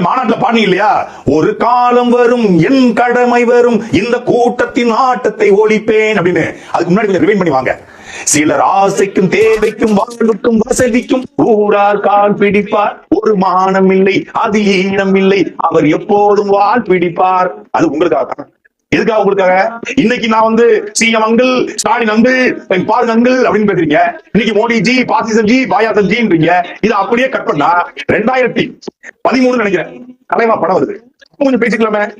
மாநாட்டில் மாநாட்டுல இல்லையா? ஒரு காலம் வரும் என் கடமை வரும் இந்த கூட்டத்தின் ஆட்டத்தை ஒழிப்பேன் அப்படின்னு. அதுக்கு முன்னாடி கொஞ்சம் ரிவைன் பண்ணி வாங்க. சிலர் ஆசைக்கும் தேவைக்கும் வாழ்வுக்கும் வசதிக்கும் ஊரார் கால் பிடிப்பார். ஒரு மானம் இல்லை அது ஈனம் இல்லை. அவர் எப்போதும் வால் பிடிப்பார். அது உங்களுக்காக தான். எதுக்காக உங்களுக்காக இன்னைக்கு நான் வந்து சிஎம் அங்கிள் ஸ்டாலின் அங்கிள் பாருங்க அங்கிள் அப்படின்னு பேசுறீங்க. இன்னைக்கு மோடி ஜி பாசிசம் ஜி பாயாசம் ஜின்றீங்க இது அப்படியே கட் பண்ணா ரெண்டாயிரத்தி பதிமூணு நினைக்கிறேன். கலைவா படம் வருது. கொஞ்சம் பேசிக்கலாமே.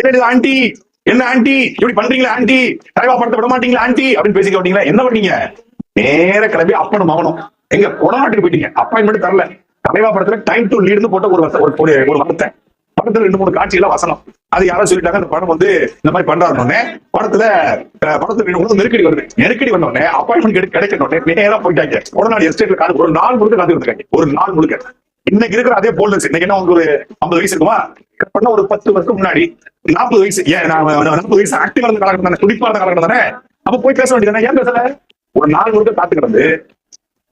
ஜெயலலிதா ஆண்டி என்ன ஆண்டி இப்படி பண்றீங்களா ஆண்டி தலைவா படத்தை விட மாட்டீங்களா ஆண்டி அப்படின்னு பேசிக்க மாட்டீங்களா? என்ன பண்ணீங்க நேர கிளம்பி அப்பனும் மகனும். எங்க கொடநாட்டுக்கு போயிட்டீங்க. அப்பாயின்மெண்ட் தரல. தலைவா படத்துல டைம் டு லீடுன்னு போட்ட ஒரு வச- ஒரு ஒரு- ஒரு வார்த்தை. படத்துல ரெண்டு மூணு காட்சிகள வசனம். அது யாரோ சொல்லிட்டாங்க அந்த படம் வந்து இந்த மாதிரி பண்றாருன்னு படத்துல படத்துல ரெண்டு மூணு நெருக்கடி வருது. நெருக்கடி வந்தோடனே அப்பாயின்மெண்ட் கிடைக்கணும் உடனே நேரா போயிட்டாங்க. உடனே எஸ்டேட்ல காது ஒரு நாள் முழுக்க காத்து இருக்காங்க ஒரு நாள் முழுக்க. இன்னைக்கு இருக்கிற அதே போல்டர்ஸ் இன்னைக்கு என்ன உங்களுக்கு ஒரு ஐம்பது வயசு இருக்குமா? பண்ண ஒரு பத்து வருஷத்துக்கு முன்னாடி நாற்பது வயசு ஏன் நாற்பது வயசு ஆக்டிவா இருந்த காலகட்டம் தானே துடிப்பா இருந்த காலகட்டம் தானே? அப்ப போய் பேச வேண்டியதானே ஏன் பேசல? ஒரு நாள் முழுக்க காத்து கிடந்து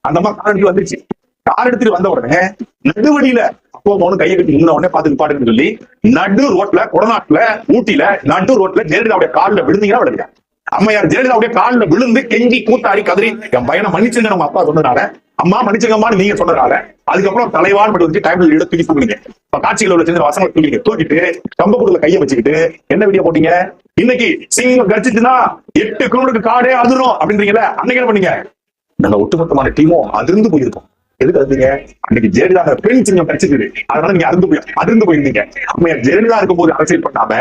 அந்த மாதிரி கார் எடுத்து வந்துச்சு. கார் எடுத்துட்டு வந்த உடனே நடுவழியில அப்போ கையை கட்டி நின்ன உடனே பாத்துக்கு பாட்டுன்னு சொல்லி நடு ரோட்ல கொடநாட்டுல ஊட்டில நடு ரோட்ல ஜெயலலிதாவுடைய கால்ல விழுந்தீங்கன்னா விழுங்க அம்மையார் ஜெயலலிதாவுடைய கால்ல விழுந்து கெஞ்சி கூத்தாடி கதறி என் பையனை மன்னிச்சுங்க உங்க அப்பா சொன்னதால அம்மா மன்னிச்சுங்கம்மான்னு நீங்க சொன்னதால அதுக்கப்புறம் தலைவான் மட்டும் வச்சு டைம்ல எடுத்து தூக்கி தூக்குனீங்க. இப்ப காட்சிகள் உள்ள சின்ன வசங்களை தூக்கிட்டு தூக்கிட்டு கம்பக்கூடல கையை வச்சுக்கிட்டு என்ன வீடியோ போட்டீங்க? இன்னைக்கு சிங்கம் கடிச்சிச்சுன்னா எட்டு கிலோமீட்டருக்கு காடே அதிரும். அப்படின்றீங்களே அன்னைக்கு என்ன பண்ணீங்க? நாங்க ஒட்டுமொத்தமான டீமும் அதிர்ந்து போயிருக்கோம். எதுக்கு அதிர்ந்தீங்க அன்னைக்கு ஜெயலலிதா பெண் சின்னம் கிடைச்சிருக்கு அதனால நீங்க அதிர்ந்து போய் அதிர்ந்து போயிருந்தீங்க. அம்மையார் ஜெயலலிதா இருக்கும்போது அரசியல் பண்ணாம